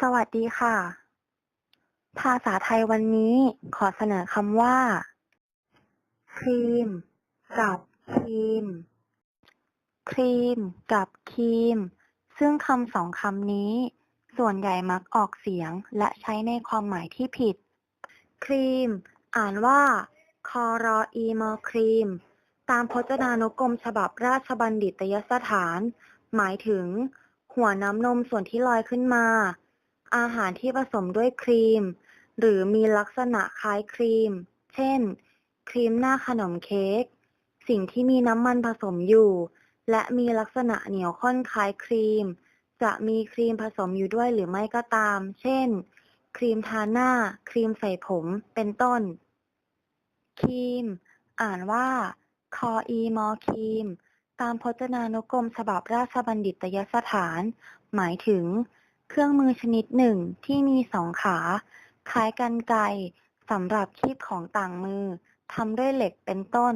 สวัสดีค่ะ ภาษาไทยวันนี้ขอเสนอคำว่า ครีม กับครีม ครีม กับครีม ซึ่งคำสองคำนี้ ส่วนใหญ่มักออกเสียงและใช้ในความหมายที่ผิด ครีม อ่านว่าคอรออีมอครีม ตามพจนานุกรมฉบับราชบัณฑิตยสถาน หมายถึง หัวน้ำนมส่วนที่ลอยขึ้นมา อาหารที่ผสมด้วยครีม หรือมีลักษณะคล้ายครีม เช่น ครีมหน้าขนมเค้ก สิ่งที่มีน้ำมันผสมอยู่ และมีลักษณะเหนียวข้นคล้ายครีม จะมีครีมผสมอยู่ด้วยหรือไม่ก็ตาม เช่น ครีมทาหน้า ครีมใส่ผม เป็นต้น ครีม อ่านว่า คออีมอครีม ตามพจนานุกรมฉบับราชบัณฑิตยสถาน หมายถึง เครื่องมือชนิดหนึ่งที่มีสองขา คล้ายกรรไกรสำหรับคีบของต่างมือทำด้วยเหล็กเป็นต้น